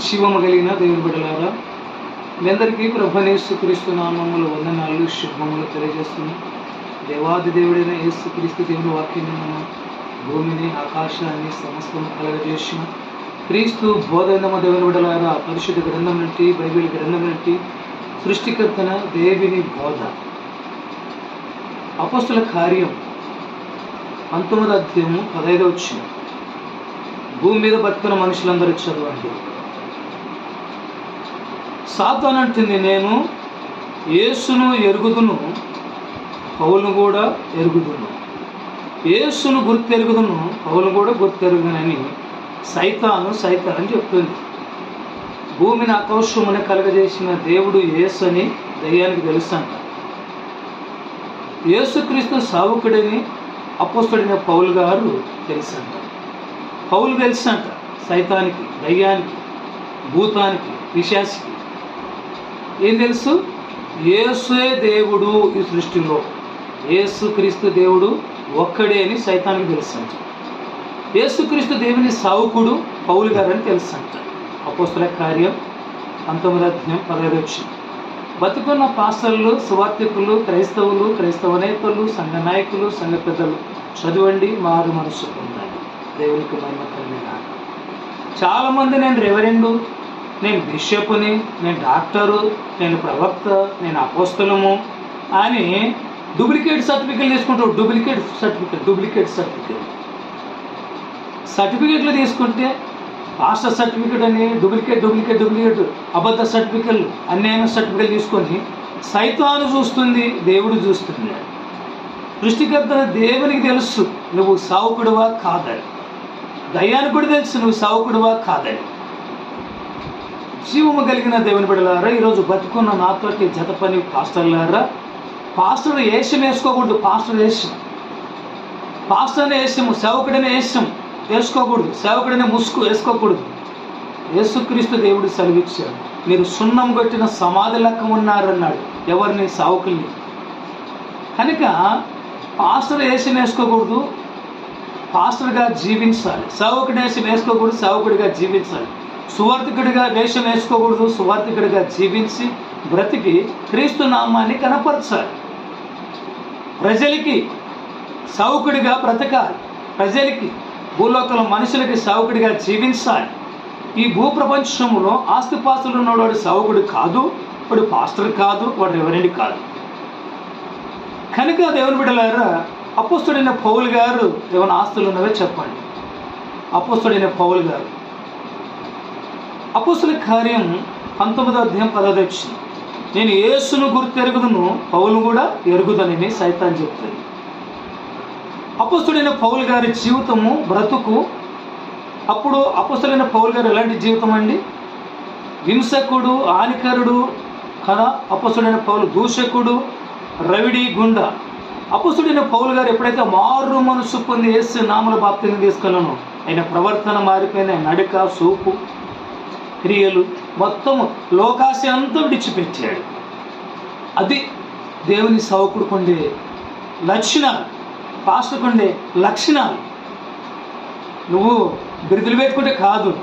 శివము కలిగిన దేవుని బిడ్డలారా మీ అందరికీ ప్రభనేసు క్రీస్తు నామములు వందనాలు శుభములు తెలియజేస్తున్నాం. దేవాది దేవుడైన యేసు క్రీస్తు దేవుని వాక్యాన్ని భూమిని ఆకాశాన్ని సమస్తం కలగజేసిన. క్రీస్తు బోధనమ దేవుని బిడ్డలారా పరిశుద్ధ గ్రంథం నుండి బైబిల్ గ్రంథం నుండి సృష్టికర్తన దేవిని బోధ. అపస్తుల కార్యం పంతొమ్మిది అధ్యాయము పదహైదు వచ్చిన భూమి మీద బతుకున్న మనుషులందరూ చదవండి. సాతాన్ అంటుంది నేను యేసును ఎరుగుదును పౌలను కూడా ఎరుగుదును. యేసును గుర్తెరుగుదును ఎరుగుదును కూడా గుర్తు ఎరుగునని సైతాను సైతాన్ అని చెప్తుంది భూమిని అకౌష్యముని కలగజేసిన దేవుడు యేసు అని దయ్యానికి తెలుసు అంట యేసుక్రీస్తు సావుకుడని అపోస్తుడైన పౌలు గారు తెలుసంట. పౌలు తెలుసంట సైతానికి దయ్యానికి భూతానికి విశాసికి ఏం తెలుసు? యేసుయే దేవుడు ఈ సృష్టిలో. యేసుక్రీస్తు దేవుడు ఒక్కడే అని సైతానికి తెలుసు అంట యేసుక్రీస్తు దేవుని సావుకుడు పౌలు గారని తెలుసు అంట అపోస్తుల కార్యం పంతొమ్మిది అధ్యాయం పదహైదు బతుకున్న పాస్టర్లు సువార్థికులు క్రైస్తవులు క్రైస్తవ నేతలు సంఘ నాయకులు సంఘ పెద్దలు చదవండి మారు మనసు ఉండాలి దేవునికి మహిమ కలిగిన చాలామంది నేను రెవరెండు నేను బిషప్ని నేను డాక్టరు నేను ప్రవక్త నేను అపోస్తలము అని డూప్లికేట్ సర్టిఫికెట్ తీసుకుంటాడు డూప్లికేట్ సర్టిఫికేట్ డూప్లికేట్ సర్టిఫికేట్ సర్టిఫికేట్లు తీసుకుంటే పాస్టర్ సర్టిఫికేట్ అని డూప్లికేట్ డూప్లికేట్ డూప్లికేట్ అబద్ధ సర్టిఫికెట్ అన్యాయమైన సర్టిఫికేట్ తీసుకొని సైతాను చూస్తుంది దేవుడు చూస్తుంది సృష్టికర్త దేవునికి తెలుసు నువ్వు సావుకుడువా కాదని. దయ్యానికి కూడా తెలుసు నువ్వు సావుకుడువా కాదని. జీవము కలిగిన దేవుని బిడలారా ఈరోజు బతుకున్న నాతోటి జత పని పాస్టర్లారా. పాస్టర్ వేషం వేసుకోకూడదు పాస్టర్ వేషం పాస్టర్నే వేసాము సేవకుడనే వేసాం వేసుకోకూడదు సేవకుడనే ముసుగు వేసుకోకూడదు. యేసుక్రీస్తు దేవుడు సెలవిచ్చాడు మీరు సున్నం కొట్టిన సమాధి లెక్క ఉన్నారన్నాడు ఎవరిని సావుకుల్ని కనుక పాస్టర్ వేషం వేసుకోకూడదు పాస్టర్గా జీవించాలి. సేవకుడు వేషం వేసుకోకూడదు సేవకుడిగా జీవించాలి. సువార్థికుడిగా వేషం వేసుకోకూడదు సువార్థికుడిగా జీవించి బ్రతికి క్రీస్తు నామాన్ని కనపరచాలి. ప్రజలకి సౌకుడిగా బ్రతకాలి. ప్రజలకి భూలోకంలో మనుషులకి సౌకుడిగా జీవించాలి. ఈ భూప్రపంచంలో ఆస్తిపాస్తులు ఉన్నవాడు సౌకుడు కాదు వాడు పాస్టర్ కాదు వాడు రెవరెండ్ కాదు. కనుక దేవుని బిడ్డలారా అపోస్తుడైన పౌలు గారు ఏమైనా ఆస్తులు ఉన్నవే చెప్పండి. అపోస్తుడైన పౌలు గారు అపుసుల కార్యం పంతొమ్మిదో అధ్యాయం పదవి వచ్చింది. నేను యేసును గుర్తు ఎరుగుదును పౌలు కూడా ఎరుగుదనని సైతాన్ చెప్తుంది. అపస్తుడైన పౌలు గారి జీవితము బ్రతుకు అప్పుడు అపస్తుడైన పౌలు గారు ఎలాంటి జీవితం అండి? హింసకుడు ఆనికరుడు కదా? అపస్తుడైన పౌలు దూషకుడు రవిడి గుండ. అపస్తుడైన పౌలు గారు ఎప్పుడైతే మారు మనసు పొంది వేసి నామల బాప్తిని తీసుకెళ్ళను ఆయన ప్రవర్తన మారిపోయిన నడక సూపు క్రియలు మొత్తము లోకాశ అంతా విడిచిపెట్టాడు. అది దేవుని సౌకుడు కొండే లక్షణాలు పాస్టర్కుండే లక్షణాలు. నువ్వు బిరుదులు పెట్టుకుంటే కాదు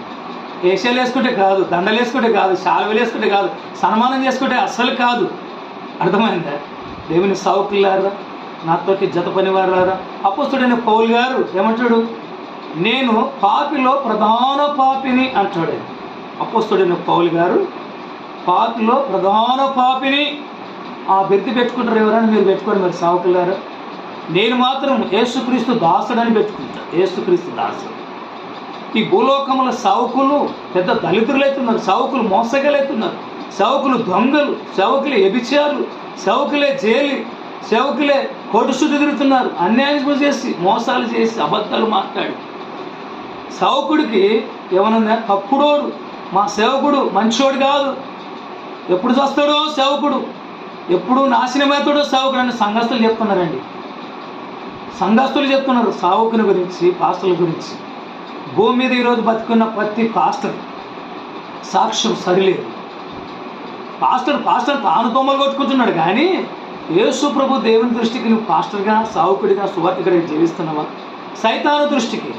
ఏషియాలు వేసుకుంటే కాదు దండలు వేసుకుంటే కాదు శాలువలు వేసుకుంటే కాదు సన్మానం చేసుకుంటే అస్సలు కాదు. అర్థమైందా? దేవుని సౌకులారా నాతోటి జత పనివారారా అపోస్తుడైన పౌల్ గారు ఏమంటాడు? నేను పాపిలో ప్రధాన పాపిని అంటాడు. అపోస్తుడైన పౌలు గారు పాపిలో ప్రధాన పాపిని ఆ బెర్తి పెట్టుకుంటారు ఎవరైనా మీరు పెట్టుకోండి మరి సావుకులారా నేను మాత్రం యేసుక్రీస్తు దాసుడని పెట్టుకుంటా యేసుక్రీస్తు దాసుడు. ఈ భూలోకముల సావుకులు పెద్ద దళితులు అవుతున్నారు సావుకులు మోసగలవుతున్నారు సేవకులు దొంగలు సేవకులు ఎబిచారు సవుకులే జైలు సేవకులే కొడుసు తిరుగుతున్నారు అన్యాయం చేసి మోసాలు చేసి అబద్ధాలు మాట్లాడి. సవుకుడికి ఏమన్నా తప్పుడోడు మా సేవకుడు మంచోడు కాదు. ఎప్పుడు చేస్తాడో సేవకుడు. ఎప్పుడు నాశనమవుతాడో సేవకుడు అని సంఘస్థులు చెప్తున్నారండి. సంఘస్థులు చెప్తున్నారు సావుకుని గురించి పాస్టర్ల గురించి. భూమి మీద ఈరోజు బతుకున్న ప్రతి పాస్టర్ సాక్ష్యం సరిలేదు. పాస్టర్ పాస్టర్ తాను తొమ్మలు కొట్టుకుంటున్నాడు కానీ యేసు ప్రభు దేవుని దృష్టికి నువ్వు పాస్టర్గా సావుకుడిగా సువార్తికుడిగా జీవిస్తున్నావా? సైతాను దృష్టికి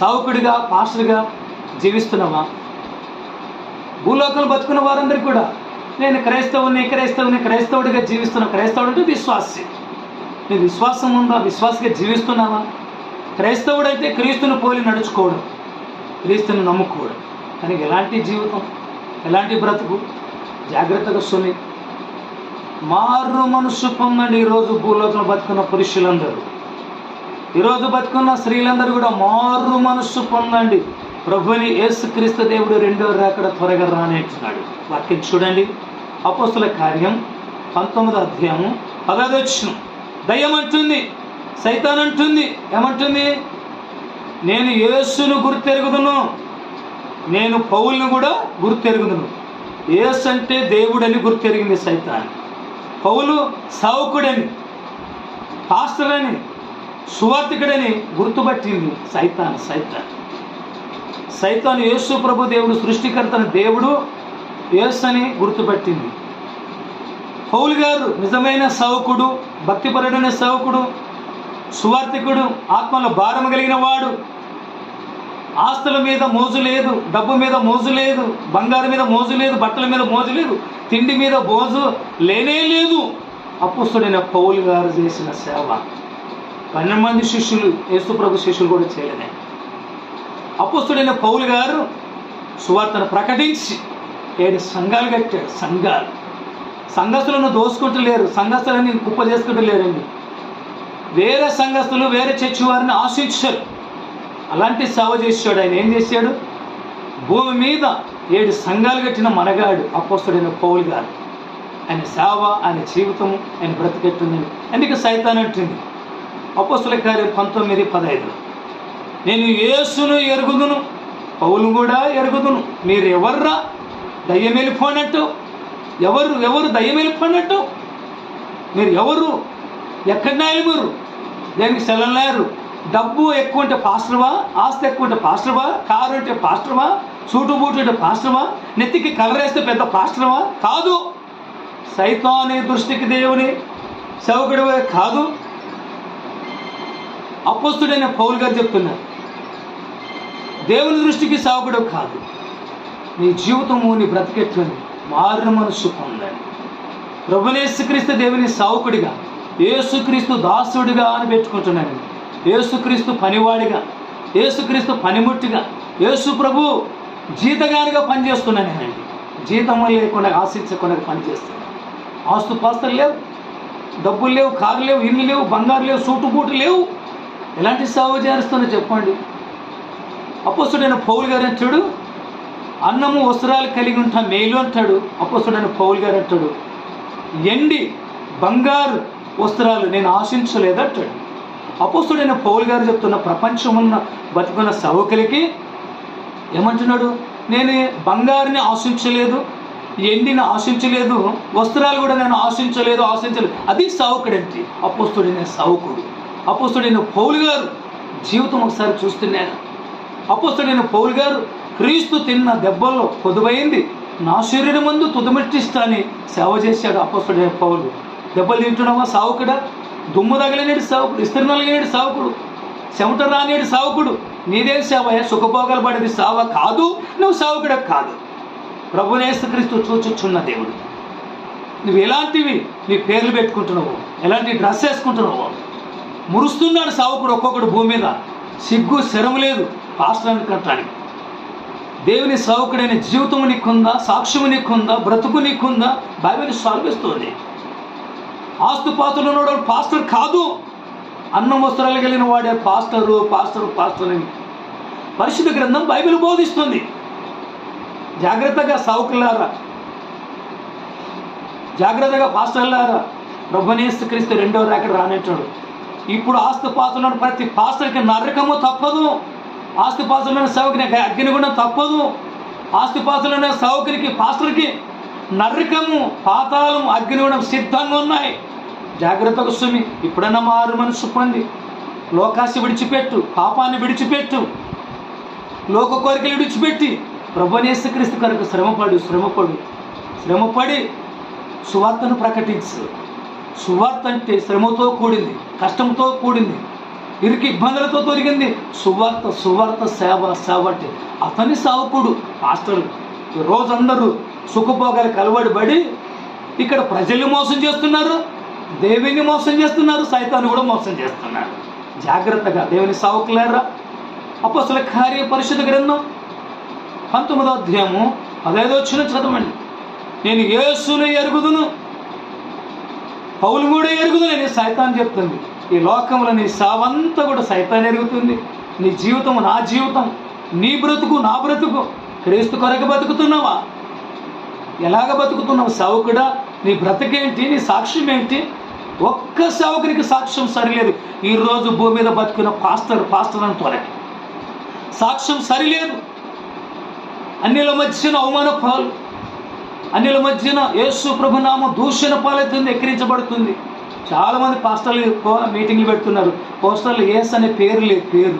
సావుకుడిగా పాస్టర్గా జీవిస్తున్నావా? భూలోకంలో బతుకున్న వారందరికీ కూడా నేను క్రైస్తవుని క్రైస్తవుని క్రైస్తవుడిగా జీవిస్తున్నా క్రైస్తవుడు అంటే విశ్వాసి. నీ విశ్వాసం ఉందా? విశ్వాసగా జీవిస్తున్నావా? క్రైస్తవుడైతే క్రీస్తుని పోలి నడుచుకోవడం క్రీస్తుని నమ్ముకోవడం కానీ ఎలాంటి జీవితం? ఎలాంటి బ్రతుకు? జాగ్రత్తగా సుని. మారు మనసు పొందండి ఈరోజు భూలోకంలో బతుకున్న పురుషులందరూ. ఈరోజు బతుకున్న స్త్రీలందరూ కూడా మారు మనస్సు పొందండి. ప్రభుని యేసుక్రీస్తు దేవుడు రెండో రాకడ త్వరగా రానేట్టున్నాడు వాక్యం చూడండి. అపోస్తుల కార్యం పంతొమ్మిది అధ్యాయము పదవచ్చిన దయ్యమంటుంది సైతాన్ అంటుంది ఏమంటుంది? నేను యేసును గుర్తెరుగుదును నేను పౌల్ని కూడా గుర్తెరుగుదును. యేసు అంటే దేవుడని గుర్తెరిగింది సైతాన్. పౌలు సావుకుడని పాస్టర్ అని సువార్థికుడని గుర్తుపట్టింది సైతాన్ సైతాన్. సైతాను యేసు ప్రభు దేవుడు సృష్టికర్తన దేవుడు యేసు అని గుర్తుపెట్టింది. పౌలు గారు నిజమైన సావుకుడు భక్తిపరుడైన సావుకుడు సువార్థికుడు ఆత్మలో భారం కలిగిన వాడు. ఆస్తుల మీద మోజు లేదు డబ్బు మీద మోజు లేదు బంగారం మీద మోజు లేదు బట్టల మీద మోజు లేదు తిండి మీద మోజు లేనే లేదు. అప్పుస్తుడైన పౌలు గారు చేసిన సేవ. పన్నెండు మంది శిష్యులు యేసుప్రభు శిష్యులు కూడా చేయలేదే. అపుస్తుడైన పౌలు గారు సువార్తను ప్రకటించి ఏడు సంఘాలు కట్టాడు సంఘాలు. సంఘస్థులను దోసుకుంటూ లేరు సంఘస్థులని కుప్ప చేసుకుంటూ లేరండి వేరే సంఘస్థులు వేరే చర్చి వారిని ఆశించారు. అలాంటి సేవ చేశాడు ఆయన ఏం చేశాడు? భూమి మీద ఏడు సంఘాలు కట్టిన మనగాడు అపోస్తుడైన పౌలు గారు. ఆయన సేవ ఆయన జీవితము ఆయన బ్రతికెట్టుందని అందుకే సైతాన్ అంటుంది అపోస్తుల కార్యం పంతొమ్మిది పదహైదులో. నేను యేసును ఎరుగుదును పౌలు కూడా ఎరుగుదును. మీరు ఎవర్రా దయ్యం వెళ్ళిపోనట్టు ఎవరు ఎవరు దయ్యం వెళ్ళిపోనట్టు మీరు ఎవరు ఎక్కడ మీరు? దేనికి సెలవులేరు డబ్బు ఎక్కువ ఉంటే పాస్టర్వా? ఆస్తి ఎక్కువ ఉంటే పాస్టర్వా? కారు ఉంటే పాస్టర్వా? సూటు బూటు ఉంటే పాస్టర్వా? నెత్తికి కలర్ వేస్తే పెద్ద పాస్టర్వా? కాదు. సైతాని దృష్టికి దేవుని సేవకుడు కాదు. అపోస్తుడైన పౌల్ గారు చెప్తున్నారు. దేవుని దృష్టికి సాగుడు కాదు. నీ జీవితము నీ బ్రతికెట్లని మారిన మనస్సు పొందండి. ప్రభునేసుక్రీస్తు దేవుని సావుకుడిగా ఏసుక్రీస్తు దాసుడిగా అని పెట్టుకుంటున్నాను. ఏసుక్రీస్తు పనివాడిగా ఏసుక్రీస్తు పనిముట్టిగా యేసు ప్రభు జీతగానిగా పనిచేస్తున్నాను నేనండి జీతం లేకుండా ఆశించకుండా పనిచేస్తున్నాను. ఆస్తు పాస్తులు లేవు డబ్బులు లేవు కార్లు లేవు ఇల్లు లేవు బంగారు లేవు సూటు బూటు లేవు. ఎలాంటి సాగు చేస్తున్నా చెప్పండి. అపోసుడైన పౌలు గారు అంటాడు అన్నము వస్త్రాలు కలిగి ఉంటా మేలు అంటాడు అపోసుడైన పౌలు గారు అంటాడు. ఎండి బంగారు వస్త్రాలు నేను ఆశించలేదంటాడు అపోసుడైన పౌలు గారు చెప్తున్న ప్రపంచమున్న బతుకున్న సవకులకి ఏమంటున్నాడు? నేను బంగారుని ఆశించలేదు ఎండిని ఆశించలేదు వస్త్రాలు కూడా నేను ఆశించలేదు ఆశించలేదు. అది సావుకుడంటే అపోస్తుడైన సావుకుడు. అపోస్తుడైన పౌలు గారు జీవితం ఒకసారి చూస్తున్నాను అపోస్తుడైన పౌరు గారు క్రీస్తు తిన్న దెబ్బల్లో కొదువైంది. నా శరీరం ముందు తుదమిష్టిస్తాని సేవ చేశాడు అపోస్తుడైన పౌరుడు దెబ్బలు తింటున్నావా సావుకుడా? దుమ్ము తగిలినేడు సావుకుడు ఇస్త్రీ సావుకుడు చెమట రానేడు సావుకుడు. నీదేం సేవయ సుఖభోగాలు పడేది సావ కాదు నువ్వు సావుకుడ కాదు. ప్రభునేసుక్రీస్తు చూచుచున్న దేవుడు. నువ్వు ఎలాంటివి నీ పేర్లు పెట్టుకుంటున్నావు ఎలాంటి డ్రెస్ వేసుకుంటున్నావు మురుస్తున్నాడు సావుకుడు ఒక్కొక్కడు భూమి మీద. సిగ్గు శరము లేదు. పాస్టర్ని కట్టడానికి. దేవుని సావుకుడైన జీవితము నీకుందా సాక్ష్యము నీకుందా బ్రతుకు నీకుందా బైబిల్ సాల్విస్తుంది. ఆస్తుపాతులు ఉన్నవాడు పాస్టర్ కాదు. అన్నం వస్త్రాలు కలిగిన వాడే పాస్టరు పాస్టరు పాస్టర్ అని. పరిశుద్ధ గ్రంథం బైబిల్ బోధిస్తుంది. జాగ్రత్తగా సావుకులారా జాగ్రత్తగా పాస్టర్లారా. ప్రభునేస్తు క్రీస్తు రెండో రాకడ రానేటాడు ఇప్పుడు ఆస్తుపాతులను ప్రతి పాస్టర్కి నరకము తప్పదు. ఆస్తిపాస్తులను సేవకునికి అగ్నిగుణం తప్పదు. ఆస్తిపాస్తులైన సేవకునికి పాస్టర్కి నరకము పాతాళం అగ్నిగుణం సిద్ధంగా ఉన్నాయి. జాగ్రత్తగా సుమి ఇప్పుడైనా మారు మనసు పొంది. లోకాశ విడిచిపెట్టు పాపాన్ని విడిచిపెట్టు. లోక కోరికలు విడిచిపెట్టి. ప్రభునేసుక్రీస్తు కొరకు శ్రమపడు శ్రమపడు. శ్రమపడి సువార్తను ప్రకటించు. సువార్త అంటే శ్రమతో కూడింది కష్టంతో కూడింది. ఇరికి ఇబ్బందులతో దొరికింది సువార్త సువార్త సేవ సేవ అంటే అతని సావకుడు పాస్టర్ రోజందరూ సుఖభోగాలు అలవాటు పడి ఇక్కడ ప్రజల్ని మోసం చేస్తున్నారు దేవుని మోసం చేస్తున్నారు సైతాన్ని కూడా మోసం చేస్తున్నారు. జాగ్రత్తగా దేవుని సావుకులారా? అప్పసల కార్య పరిశుద్ధ గ్రంథం పంతొమ్మిదో అధ్యాయము పదహైదో వచ్చిన చదవండి. నేను యేసును ఎరుగుదును పౌలు కూడా ఎరుగుదు నేను సైతాన్ చెప్తుంది ఈ లోకంలో నీ సావంతా కూడా సైతాన్ని ఎరుగుతుంది. నీ జీవితం నా జీవితం. నీ బ్రతుకు నా బ్రతుకు. క్రీస్తు కొరకు బతుకుతున్నావా? ఎలాగ బతుకుతున్నావు? సావుకుడా? నీ బ్రతకేంటి? నీ సాక్ష్యం ఏంటి? ఒక్క సావుకునికి సాక్ష్యం సరిలేదు. ఈరోజు భూమి మీద బతుకున్న పాస్టర్ పాస్టర్ అని తొలగి. సాక్ష్యం సరిలేదు. అన్నిల మధ్యన అవమాన పాలు. అన్నిల మధ్యన యేసు ప్రభునామ దూషణ పాలవుతుంది ఎక్కిరించబడుతుంది. చాలామంది పాస్టర్లు మీటింగ్లు పెడుతున్నారు. పోస్టర్లు ఏస్ అనే పేరు లేదు పేరు.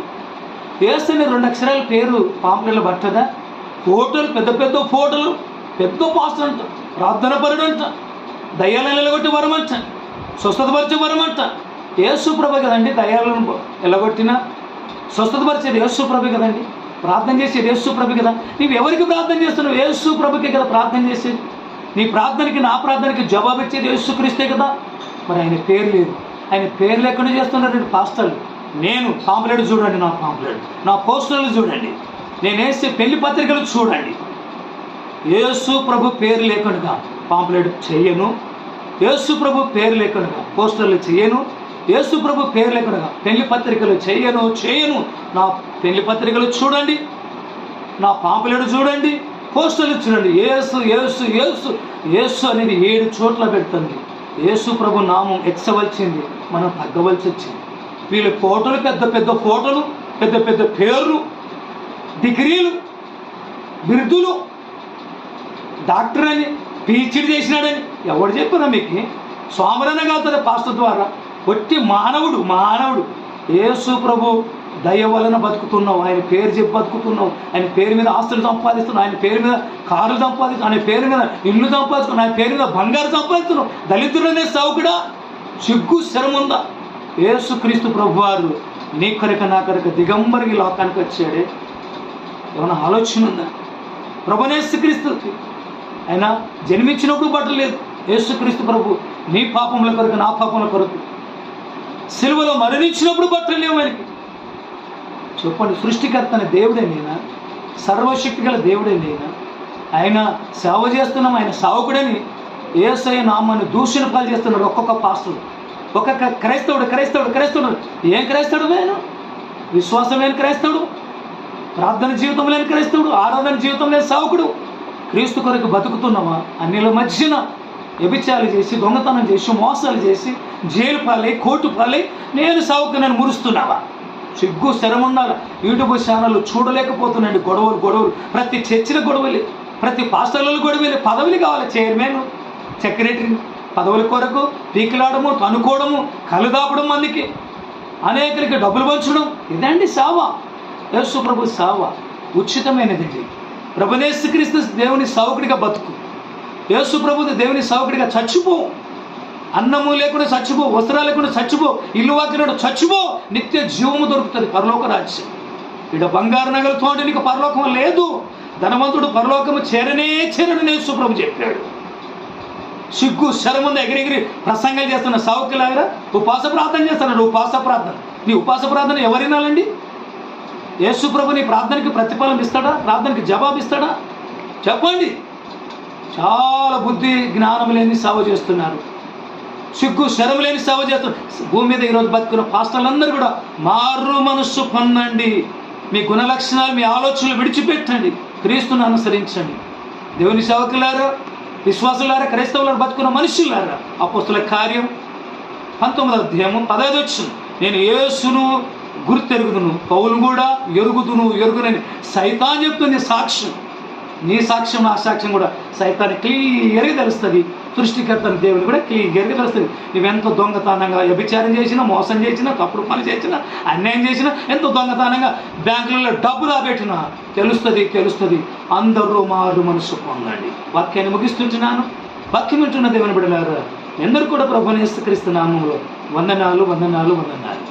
ఏస్ అనే రెండు అక్షరాల పేరు పాంప్లెట్లో పట్టదా? ఫోటోలు పెద్ద పెద్ద ఫోటోలు పెద్ద పాస్టర్ అంట ప్రార్థన పరుడు అంట దయ్యాలను ఎలగొట్టి వరం అంట స్వస్థతపరిచే వరం అంట. యేసు ప్రభ కదండి దయ్యాలను ఎలగొట్టినా స్వస్థతపరిచేది ఏసు ప్రభు కదండి. ప్రార్థన చేసేది యేసు కదా. నీవు ఎవరికి ప్రార్థన చేస్తున్నావు? ఏసు ప్రభుకే కదా ప్రార్థన చేసేది. నీ ప్రార్థనకి నా ప్రార్థనకి జవాబు ఇచ్చేది యేసు కదా. మరి ఆయన పేరు లేదు. ఆయన పేరు లేకుండా చేస్తున్నారు పాస్టర్లు నేను పాంప్లెట్ చూడండి నా పాంప్లెట్. నా పోస్టర్లు చూడండి. నేను వేసే పెళ్ళి పత్రికలు చూడండి. యేసు ప్రభు పేరు లేకుండా పాంప్లెట్ చేయను. యేసు ప్రభు పేరు లేకుండా పోస్టర్లు చేయను. యేసు ప్రభు పేరు లేకుండా పెళ్ళి పత్రికలు చేయను చేయను. నా పెళ్ళి పత్రికలు చూడండి. నా పాంపులేడు చూడండి. పోస్టర్లు చూడండి. ఏసు ఏసు ఏసు ఏసు అనేది ఏడు చోట్ల పెడుతుంది. యేసుప్రభు నామం ఎక్సవలసింది మనం తగ్గవలసి వచ్చింది. వీళ్ళ ఫోటోలు పెద్ద పెద్ద ఫోటోలు పెద్ద పెద్ద పేర్లు డిగ్రీలు బిరుదులు డాక్టర్ అని పీహెచ్డీ చేసినాడని ఎవడు చెప్పినా మీకు? సోమరణ కాదు పాస్టర్ ద్వారా. ఒట్టి మానవుడు మానవుడు. యేసు ప్రభు దయ వలన బతుకుతున్నావు. ఆయన పేరు చెప్పి బతుకుతున్నావు. ఆయన పేరు మీద ఆస్తులు సంపాదిస్తున్నావు. ఆయన పేరు మీద కారులు సంపాదిస్తున్నావు. ఆయన పేరు మీద ఇల్లు సంపాదిస్తున్నావు. ఆయన పేరు మీద బంగారు సంపాదిస్తున్నావు. దళితులనే సౌకుడా? సిగ్గు శరముందా? యేసు క్రీస్తు ప్రభువారు నీ కొరక నా కొరక దిగంబరికి లోకానికి వచ్చాడే. ఏమైనా ఆలోచన ఉందా? ప్రభునేసుక్రీస్తుకి ఆయన జన్మించినప్పుడు బట్టలు లేదు. యేసుక్రీస్తు ప్రభు నీ పాపముల కొరకు నా పాపముల కొరకు. సిలువలో మరణించినప్పుడు బట్టలు లేవు ఆయనకి. చెప్పండి సృష్టికర్తని దేవుడే నేను? సర్వశక్తి గల దేవుడే నేను? ఆయన సేవ చేస్తున్నాం ఆయన సావకుడని ఏసై నామాన్ని దూషణ పాలు చేస్తున్నారు ఒక్కొక్క పాస్టర్. ఒక్కొక్క క్రైస్తవుడు క్రైస్తవుడు క్రైస్తవుడు. ఏం క్రైస్తవుడు ఆయన? విశ్వాసం లేని క్రైస్తవుడు ప్రార్థన జీవితం లేని క్రైస్తవుడు ఆరాధన జీవితం లేని సావుకుడు. క్రీస్తు కొరకు బతుకుతున్నామా? అన్నిల మధ్యన వ్యభిచారాలు చేసి దొంగతనం చేసి మోసాలు చేసి జైలు పాలై కోర్టు పాలై నేను సావుకు నేను మురుస్తున్నావా? సిగ్గు శరం ఉండాలి. యూట్యూబ్ ఛానల్ చూడలేకపోతున్నాండి గొడవలు గొడవలు. ప్రతి చర్చిన గొడవలే ప్రతి పాస్టర్లు గొడవలే. పదవులు కావాలి చైర్మన్ సెక్రటరీ. పదవుల కొరకు పీకిలాడము తనుకోవడము కలుదాపడం మందికి. అనేకులకి డబ్బులు పంచడం ఇదండి సేవ. యేసు ప్రభు సేవ. ఉచితమైనదండి ప్రభునేసుక్రీస్తు దేవుని సౌకుడిగా బతుకు. యేసు ప్రభు దేవుని సౌకుడిగా చచ్చిపోవు అన్నము లేకుండా చచ్చిపో వస్త్రాలు లేకుండా చచ్చిపో ఇల్లు వాకినాడు చచ్చిపో నిత్య జీవము దొరుకుతుంది పరలోక రాజ్యం. ఇక్కడ బంగారు నగలతో నీకు పరలోకం లేదు. ధనవంతుడు పరలోకము చేరనే చేరని నేను ప్రభు చెప్పాడు. సిగ్గు శరముంది ఎగిరెగిరి ప్రసంగాలు చేస్తున్న సావుకులాగా ఉపాస ప్రార్థన చేస్తున్నాడు ఉపాస ప్రార్థన. నీ ఉపాస ప్రార్థన ఎవరినాలండి? యేసుప్రభు నీ ప్రార్థనకి ప్రతిఫలం ఇస్తాడా? ప్రార్థనకి జవాబు ఇస్తాడా? చెప్పండి. చాలా బుద్ధి జ్ఞానం లేని సేవ చేస్తున్నారు. సిగ్గు శరం లేని సేవ చేస్తున్నారు భూమి మీద ఈరోజు బతుకున్న పాస్టర్లందరూ కూడా మారు మనస్సు పొందండి మీ గుణ లక్షణాలు మీ ఆలోచనలు విడిచిపెట్టండి. క్రీస్తుని అనుసరించండి. దేవుని సేవకులారా విశ్వాసులారా క్రైస్తవులారా బతుకున్న మనుషులారా అపోస్తుల కార్యం పంతొమ్మిది అధ్యాయము పదహైదు వచ్చిన నేను యేసును గుర్తెరుగుదును పౌలు కూడా ఎరుగుదును ఎరుగునని సైతాన్ చెప్తుంది సాక్ష్యం. నీ సాక్ష్యం నా సాక్ష్యం కూడా సైతాన్ని క్లియర్గా తెలుస్తుంది. సృష్టికర్తని దేవుని కూడా క్లియర్గా తెలుస్తుంది. నువ్వెంత దొంగతనంగా వ్యభిచారం చేసినా మోసం చేసినా తప్పుడు పని చేసినా అన్యాయం చేసినా ఎంతో దొంగతనంగా బ్యాంకులలో డబ్బు రాబెట్టినా తెలుస్తుంది తెలుస్తుంది. అందరూ మారు మనసు పొందండి. వాక్యాన్ని ముగిస్తుంటున్నాను. వాక్యం వింటున్న దేవుని బిడలారా ఎందరు కూడా ప్రభుని క్రీస్తు నామంలో వందనాలు వందనాలు వందనాలు.